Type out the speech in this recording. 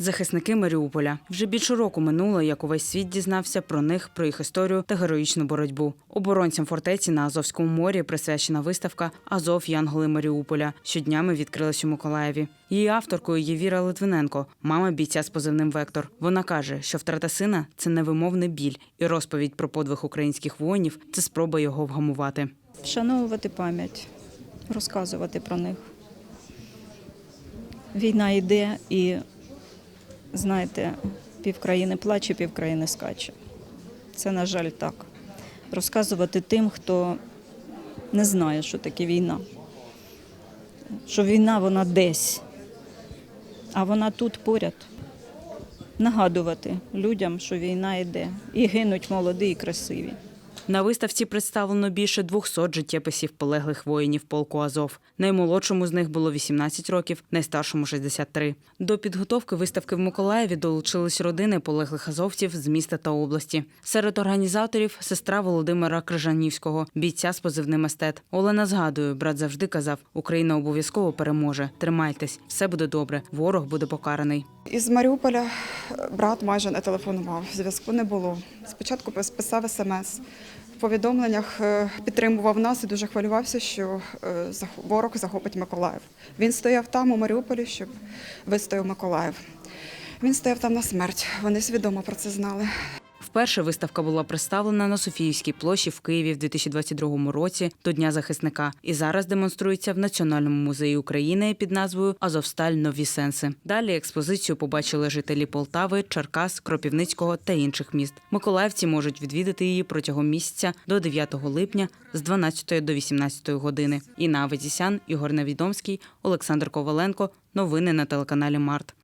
Захисники Маріуполя вже більше року минуло, як увесь світ дізнався про них, про їх історію та героїчну боротьбу. Оборонцям фортеці на Азовському морі присвячена виставка Азов Янголи Маріуполя. Щоднями відкрилась у Миколаєві. Її авторкою є Віра Литвиненко, мама бійця з позивним Вектор. Вона каже, що втрата сина це невимовний біль, і розповідь про подвиг українських воїнів це спроба його вгамувати. Вшановувати пам'ять, розказувати про них. Війна йде і, знаєте, півкраїни плаче, півкраїни скаче. Це, на жаль, так. Розказувати тим, хто не знає, що таке війна. Що війна вона десь, а вона тут поряд. Нагадувати людям, що війна йде. І гинуть молоді і красиві. На виставці представлено більше 200 життєписів полеглих воїнів полку Азов. Наймолодшому з них було 18 років, найстаршому 63. До підготовки виставки в Миколаєві долучились родини полеглих азовців з міста та області. Серед організаторів сестра Володимира Крижанівського, бійця з позивним естет. Олена згадує, брат завжди казав: Україна обов'язково переможе. Тримайтесь, все буде добре. Ворог буде покараний. Із Маріуполя брат майже не телефонував, зв'язку не було. Спочатку писав смс. В повідомленнях е, підтримував нас і дуже хвилювався, що е, ворог захопить Миколаїв. Він стояв там, у Маріуполі, щоб вистояв Миколаїв. Він стояв там на смерть. Вони свідомо про це знали. Вперше виставка була представлена на Софіївській площі в Києві в 2022 році до Дня захисника і зараз демонструється в Національному музеї України під назвою Азовсталь Нові сенси. Далі експозицію побачили жителі Полтави, Черкас, Кропівницького та інших міст. Миколаївці можуть відвідати її протягом місяця до 9 липня з 12 до 18 години. Інна Аветісян, Ігор Невідомський, Олександр Коваленко. Новини на телеканалі Март.